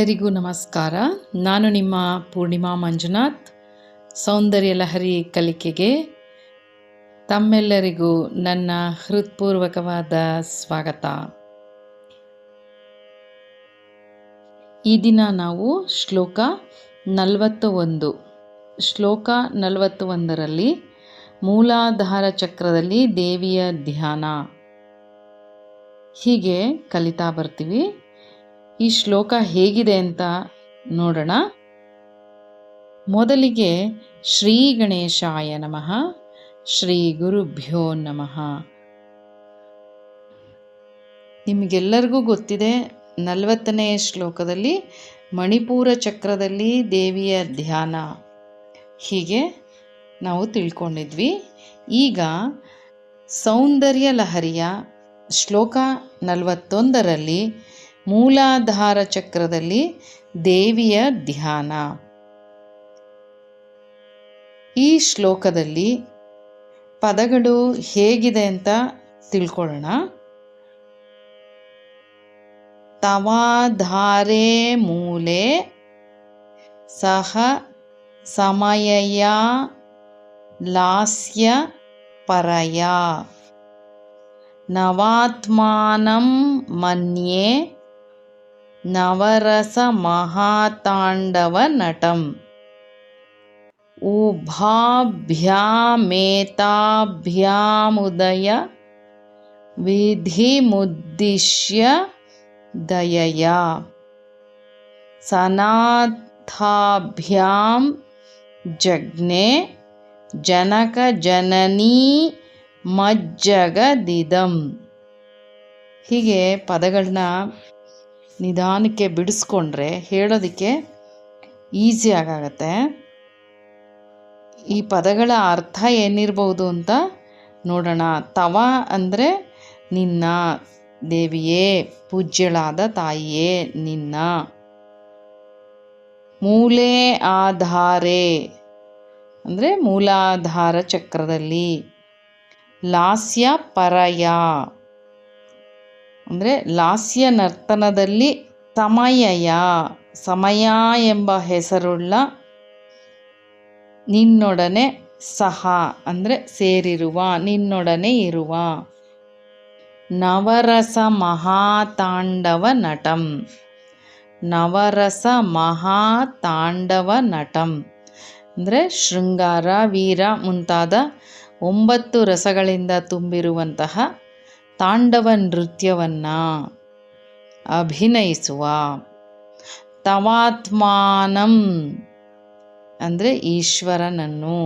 ಎಲ್ಲರಿಗೂ ನಮಸ್ಕಾರ. ನಾನು ನಿಮ್ಮ ಪೂರ್ಣಿಮಾ ಮಂಜುನಾಥ್. ಸೌಂದರ್ಯ ಲಹರಿ ಕಲಿಕೆಗೆ ತಮ್ಮೆಲ್ಲರಿಗೂ ನನ್ನ ಹೃತ್ಪೂರ್ವಕವಾದ ಸ್ವಾಗತ. ಈ ದಿನ ನಾವು ಶ್ಲೋಕ ನಲವತ್ತು ಒಂದು ಶ್ಲೋಕ ನಲವತ್ತು ಒಂದರಲ್ಲಿ ಮೂಲಾಧಾರ ಚಕ್ರದಲ್ಲಿ ದೇವಿಯ ಧ್ಯಾನ. ಹೀಗೆ ಕಲಿತಾ ಬರ್ತೀವಿ. ಈ ಶ್ಲೋಕ ಹೇಗಿದೆ ಅಂತ ನೋಡೋಣ. ಮೊದಲಿಗೆ ಶ್ರೀ ಗಣೇಶಾಯ ನಮಃ, ಶ್ರೀ ಗುರುಭ್ಯೋ ನಮಃ. ನಿಮಗೆಲ್ಲರಿಗೂ ಗೊತ್ತಿದೆ, ನಲವತ್ತನೇ ಶ್ಲೋಕದಲ್ಲಿ ಮಣಿಪೂರ ಚಕ್ರದಲ್ಲಿ ದೇವಿಯ ಧ್ಯಾನ. ಹೀಗೆ ನಾವು ತಿಳ್ಕೊಂಡಿದ್ವಿ. ಈಗ ಸೌಂದರ್ಯ ಲಹರಿಯ ಶ್ಲೋಕ ನಲವತ್ತೊಂದರಲ್ಲಿ ಮೂಲಾಧಾರ ಚಕ್ರದಲ್ಲಿ ದೇವಿಯ ಧ್ಯಾನ. ಈ ಶ್ಲೋಕದಲ್ಲಿ ಪದಗಳು ಹೇಗಿದೆ ಅಂತ ತಿಳ್ಕೊಳ್ಳೋಣ. ತವಾಧಾರೆ ಮೂಲೆ ಸಹ ಸಮಯಯ ಲಾಸ್ಯ ಪರಯ. ನವಾತ್ಮಾನಂ ಮನ್ಯೆ ನವರಸ ಮಹಾತಾಂಡವ ನಟಂ ಉಭಾಭ್ಯಾಮೇತಾಭ್ಯಾಮುದಯ ವಿಧಿಮುದ್ದಿಶ್ಯ ದಯಯ ಸನಾಥಾಭ್ಯಾಂ ಜಜ್ಞೆ ಜನಕ ಜನನೀ ಮಜ್ಜಗದಿದಂ ಹೀಗೆ ಪದಗಳನ್ನ ನಿಧಾನಕ್ಕೆ ಬಿಡಿಸ್ಕೊಂಡ್ರೆ ಹೇಳೋದಕ್ಕೆ ಈಸಿ ಆಗಾಗತ್ತೆ. ಈ ಪದಗಳ ಅರ್ಥ ಏನಿರ್ಬೋದು ಅಂತ ನೋಡೋಣ. ತವ ಅಂದರೆ ನಿನ್ನ, ದೇವಿಯೇ, ಪೂಜ್ಯಳಾದ ತಾಯಿಯೇ, ನಿನ್ನ. ಮೂಲೆ ಆಧಾರೆ ಅಂದರೆ ಮೂಲಾಧಾರ ಚಕ್ರದಲ್ಲಿ. ಲಾಸ್ಯ ಪರಯ. ಅಂದರೆ ಲಾಸ್ಯ ನರ್ತನದಲ್ಲಿ ತಮಯಯ ಸಮಯ ಎಂಬ ಹೆಸರುಳ್ಳ ನಿನ್ನೊಡನೆ ಸಹ ಅಂದರೆ ಸೇರಿರುವ, ನಿನ್ನೊಡನೆ ಇರುವ ನವರಸ ಮಹಾತಾಂಡವ ನಟಂ. ನವರಸ ಮಹಾತಾಂಡವ ನಟಂ. ಅಂದರೆ ಶೃಂಗಾರ, ವೀರ ಮುಂತಾದ ಒಂಬತ್ತು ರಸಗಳಿಂದ ತುಂಬಿರುವಂತಹ ತಾಂಡವ ನೃತ್ಯವನ್ನು ಅಭಿನಯಿಸುವ. ತವಾತ್ಮಾನಂ ಅಂದರೆ ಈಶ್ವರನನ್ನು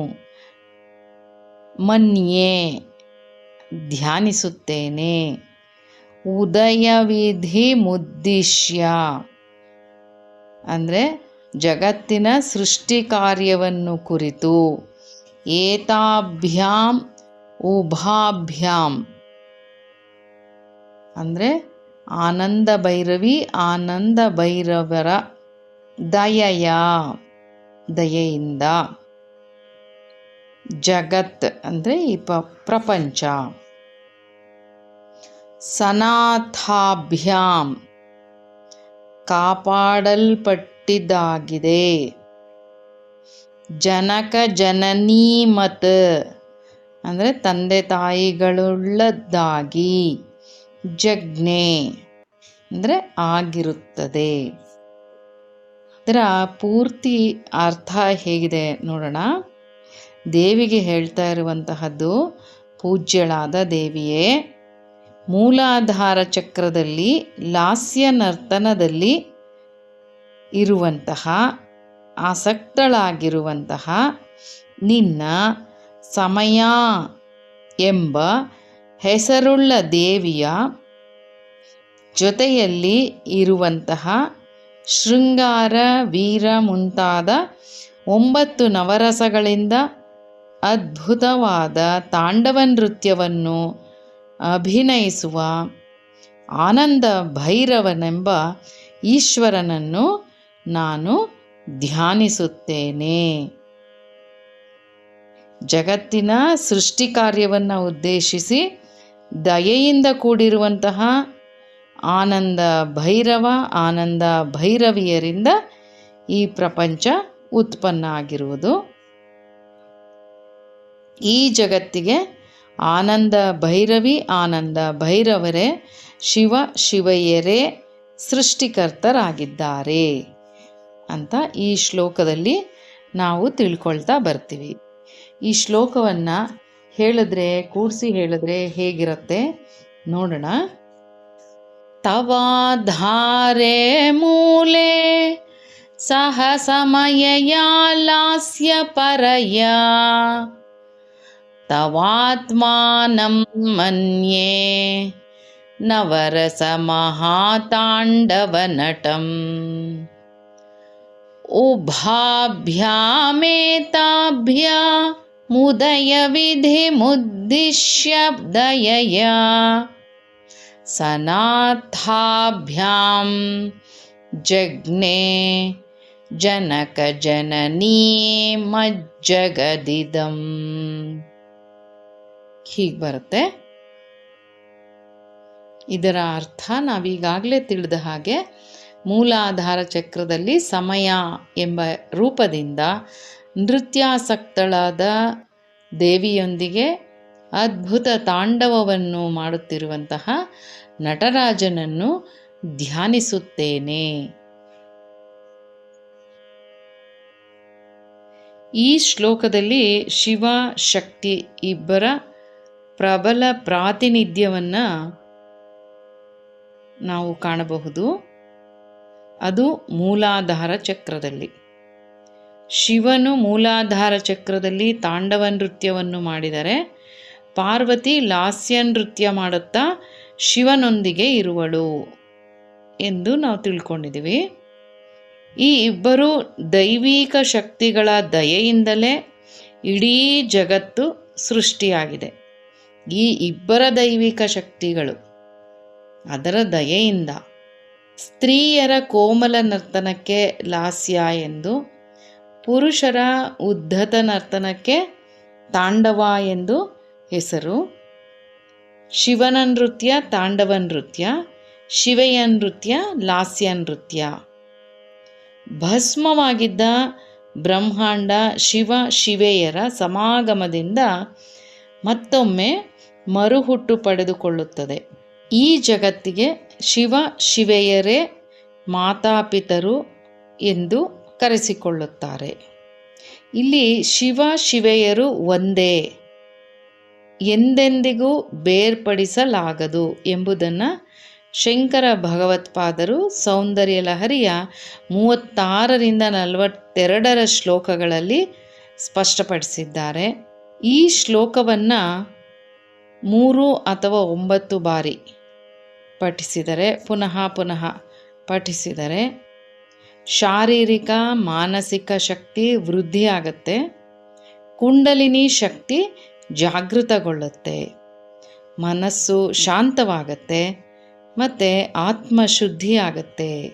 ಮನ್ಯೆ ಧ್ಯಾನಿಸುತ್ತೇನೆ. ಉದಯವಿಧಿ ಮುದ್ದಿಶ್ಯ ಅಂದರೆ ಜಗತ್ತಿನ ಸೃಷ್ಟಿ ಕಾರ್ಯವನ್ನು ಕುರಿತು ಏತಾಭ್ಯಾಂ ಉಭಾಭ್ಯಾಂ. ಅಂದರೆ ಆನಂದ ಭೈರವಿ, ಆನಂದ ಭೈರವರ ದಯೆಯ, ದಯೆಯಿಂದ. ಜಗತ್ ಅಂದರೆ ಈ ಪ, ಪ್ರಪಂಚ. ಸನಾಥಾಭ್ಯಾಂ, ಕಾಪಾಡಲ್ಪಟ್ಟಿದ್ದಾಗಿದೆ. ಜನಕ ಜನನೀ ಮತ್, ಅಂದರೆ ತಂದೆ ತಾಯಿಗಳುಳ್ಳದ್ದಾಗಿ. ಜಜ್ಞೆ ಅಂದರೆ ಆಗಿರುತ್ತದೆ. ಅದರ ಪೂರ್ತಿ ಅರ್ಥ ಹೇಗಿದೆ ನೋಡೋಣ. ದೇವಿಗೆ ಹೇಳ್ತಾ ಇರುವಂತಹದ್ದು, ಪೂಜ್ಯಳಾದ ದೇವಿಯೇ, ಮೂಲಾಧಾರ ಚಕ್ರದಲ್ಲಿ ಲಾಸ್ಯ ನರ್ತನದಲ್ಲಿ ಇರುವಂತಹ, ಆಸಕ್ತಳಾಗಿರುವಂತಹ ನಿನ್ನ ಸಮಯ ಎಂಬ ಹೆಸರುಳ್ಳ ದೇವಿಯ ಜೊತೆಯಲ್ಲಿ ಇರುವಂತಹ ಶೃಂಗಾರ, ವೀರ ಮುಂತಾದ ಒಂಬತ್ತು ನವರಸಗಳಿಂದ ಅದ್ಭುತವಾದ ತಾಂಡವ ನೃತ್ಯವನ್ನು ಅಭಿನಯಿಸುವ ಆನಂದ ಭೈರವನೆಂಬ ಈಶ್ವರನನ್ನು ನಾನು ಧ್ಯಾನಿಸುತ್ತೇನೆ. ಜಗತ್ತಿನ ಸೃಷ್ಟಿ ಕಾರ್ಯವನ್ನು ಉದ್ದೇಶಿಸಿ ದಯೆಯಿಂದ ಕೂಡಿರುವಂತಹ ಆನಂದ ಭೈರವ, ಆನಂದ ಭೈರವಿಯರಿಂದ ಈ ಪ್ರಪಂಚ ಉತ್ಪನ್ನ ಆಗಿರುವುದು. ಈ ಜಗತ್ತಿಗೆ ಆನಂದ ಭೈರವಿ, ಆನಂದ ಭೈರವರೇ, ಶಿವ ಶಿವಯ್ಯರೇ ಸೃಷ್ಟಿಕರ್ತರಾಗಿದ್ದಾರೆ ಅಂತ ಈ ಶ್ಲೋಕದಲ್ಲಿ ನಾವು ತಿಳ್ಕೊಳ್ತಾ ಬರ್ತೀವಿ. ಈ ಶ್ಲೋಕವನ್ನು ಹೇಳಿದ್ರೆ ಕೂಡಿಸಿ ಹೇಳಿದ್ರೆ ಹೇಗಿರುತ್ತೆ ನೋಡೋಣ ತವಾಧಾರೆ ಮೂಲೆ ಸಹ ಸಮಯಯ ಲಾಸ್ಯ ಪರಯ ತವಾತ್ಮಾನಂ ಮನ್ಯೆ नवरसमहाताण्डवनटम् उभाभ्यामेताभ्या मुदयविधिमुद्दिश्य दयया सनाथाभ्यां जग्ने जनकजननीमज्जगदिदम् ಹೀಗೆ ಬರುತ್ತೆ ಇದರ ಅರ್ಥ ನಾವೀಗಾಗಲೇ ತಿಳಿದ ಹಾಗೆ ಮೂಲಾಧಾರ ಚಕ್ರದಲ್ಲಿ ಸಮಯ ಎಂಬ ರೂಪದಿಂದ ನೃತ್ಯಾಸಕ್ತಳಾದ ದೇವಿಯೊಂದಿಗೆ ಅದ್ಭುತ ತಾಂಡವವನ್ನು ಮಾಡುತ್ತಿರುವಂತಹ ನಟರಾಜನನ್ನು ಧ್ಯಾನಿಸುತ್ತೇನೆ. ಈ ಶ್ಲೋಕದಲ್ಲಿ ಶಿವ, ಶಕ್ತಿ ಇಬ್ಬರ ಪ್ರಬಲ ಪ್ರಾತಿನಿಧ್ಯವನ್ನು ನಾವು ಕಾಣಬಹುದು. ಅದು ಮೂಲಾಧಾರ ಚಕ್ರದಲ್ಲಿ. ಶಿವನು ಮೂಲಾಧಾರ ಚಕ್ರದಲ್ಲಿ ತಾಂಡವ ನೃತ್ಯವನ್ನು ಮಾಡಿದರೆ ಪಾರ್ವತಿ ಲಾಸ್ಯ ನೃತ್ಯ ಮಾಡುತ್ತಾ ಶಿವನೊಂದಿಗೆ ಇರುವಳು ಎಂದು ನಾವು ತಿಳ್ಕೊಂಡಿದ್ದೀವಿ. ಈ ಇಬ್ಬರು ದೈವಿಕ ಶಕ್ತಿಗಳ ದಯೆಯಿಂದಲೇ ಇಡೀ ಜಗತ್ತು ಸೃಷ್ಟಿಯಾಗಿದೆ. ಈ ಇಬ್ಬರ ದೈವಿಕ ಶಕ್ತಿಗಳು ಅದರ ದಯೆಯಿಂದ ಸ್ತ್ರೀಯರ ಕೋಮಲ ನರ್ತನಕ್ಕೆ ಲಾಸ್ಯ ಎಂದು ಪುರುಷರ ಉದ್ಧತ ನರ್ತನಕ್ಕೆ ತಾಂಡವ ಎಂದು ಹೆಸರು. ಶಿವನ ನೃತ್ಯ, ತಾಂಡವ ನೃತ್ಯ, ಶಿವೆಯ ನೃತ್ಯ, ಲಾಸ್ಯ ನೃತ್ಯ. ಭಸ್ಮವಾಗಿದ್ದ ಬ್ರಹ್ಮಾಂಡ ಶಿವ ಶಿವೆಯರ ಸಮಾಗಮದಿಂದ ಮತ್ತೊಮ್ಮೆ ಮರುಹುಟ್ಟು ಪಡೆದುಕೊಳ್ಳುತ್ತದೆ. ಈ ಜಗತ್ತಿಗೆ ಶಿವ ಶಿವೆಯರೇ ಮಾತಾಪಿತರು ಎಂದು ಕರೆಸಿಕೊಳ್ಳುತ್ತಾರೆ. ಇಲ್ಲಿ ಶಿವ ಶಿವೆಯರು ಒಂದೇ, ಎಂದೆಂದಿಗೂ ಬೇರ್ಪಡಿಸಲಾಗದು ಎಂಬುದನ್ನು ಶಂಕರ ಭಗವತ್ಪಾದರು ಸೌಂದರ್ಯ ಲಹರಿಯ ಮೂವತ್ತಾರರಿಂದ ನಲವತ್ತೆರಡರ ಶ್ಲೋಕಗಳಲ್ಲಿ ಸ್ಪಷ್ಟಪಡಿಸಿದ್ದಾರೆ. ಈ ಶ್ಲೋಕವನ್ನು ಮೂರು ಅಥವಾ ಒಂಬತ್ತು ಬಾರಿ ಪಠಿಸಿದರೆ, ಪುನಃ ಪುನಃ ಪಠಿಸಿದರೆ ಶಾರೀರಿಕ, ಮಾನಸಿಕ ಶಕ್ತಿ ವೃದ್ಧಿಯಾಗತ್ತೆ ಕುಂಡಲಿನಿ ಶಕ್ತಿ ಜಾಗೃತಗೊಳ್ಳುತ್ತೆ. ಮನಸ್ಸು ಶಾಂತವಾಗತ್ತೆ ಮತ್ತು ಆತ್ಮಶುದ್ಧಿ ಆಗತ್ತೆ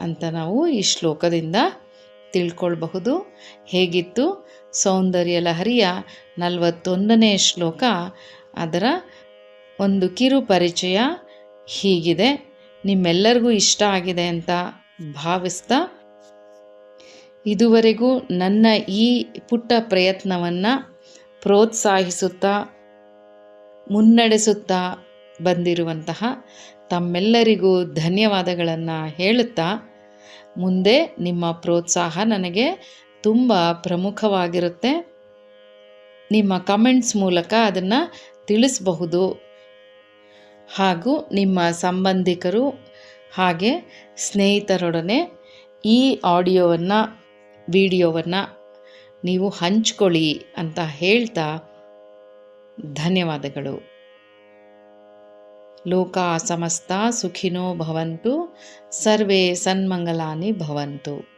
ಅಂತ ನಾವು ಈ ಶ್ಲೋಕದಿಂದ ತಿಳ್ಕೊಳ್ಬಹುದು. ಹೇಗಿತ್ತು? ಸೌಂದರ್ಯ ಲಹರಿಯ ನಲವತ್ತೊಂದನೇ ಶ್ಲೋಕ. ಅದರ ಒಂದು ಕಿರು ಪರಿಚಯ ಹೀಗಿದೆ. ನಿಮ್ಮೆಲ್ಲರಿಗೂ ಇಷ್ಟ ಆಗಿದೆ ಅಂತ ಭಾವಿಸ್ತಾ ಇದುವರೆಗೂ ನನ್ನ ಈ ಪುಟ್ಟ ಪ್ರಯತ್ನವನ್ನು ಪ್ರೋತ್ಸಾಹಿಸುತ್ತಾ, ಮುನ್ನಡೆಸುತ್ತಾ ಬಂದಿರುವಂತಹ ತಮ್ಮೆಲ್ಲರಿಗೂ ಧನ್ಯವಾದಗಳನ್ನು ಹೇಳುತ್ತಾ, ಮುಂದೆ ನಿಮ್ಮ ಪ್ರೋತ್ಸಾಹ ನನಗೆ ತುಂಬ ಪ್ರಮುಖವಾಗಿರುತ್ತೆ. ನಿಮ್ಮ ಕಮೆಂಟ್ಸ್ ಮೂಲಕ ಅದನ್ನು ತಿಳಿಸಬಹುದು. ಹಾಗೂ ನಿಮ್ಮ ಸಂಬಂಧಿಕರು ಹಾಗೆ ಸ್ನೇಹಿತರೊಡನೆ ಈ ಆಡಿಯೋವನ್ನು, ವಿಡಿಯೋವನ್ನು ನೀವು ಹಂಚ್ಕೊಳ್ಳಿ ಅಂತ ಹೇಳ್ತಾ ಧನ್ಯವಾದಗಳು. ಲೋಕ ಸಮಸ್ತ ಸುಖಿನೋ ಭವಂತು, ಸರ್ವೇ ಸನ್ಮಂಗಲಾನಿ ಭವಂತು.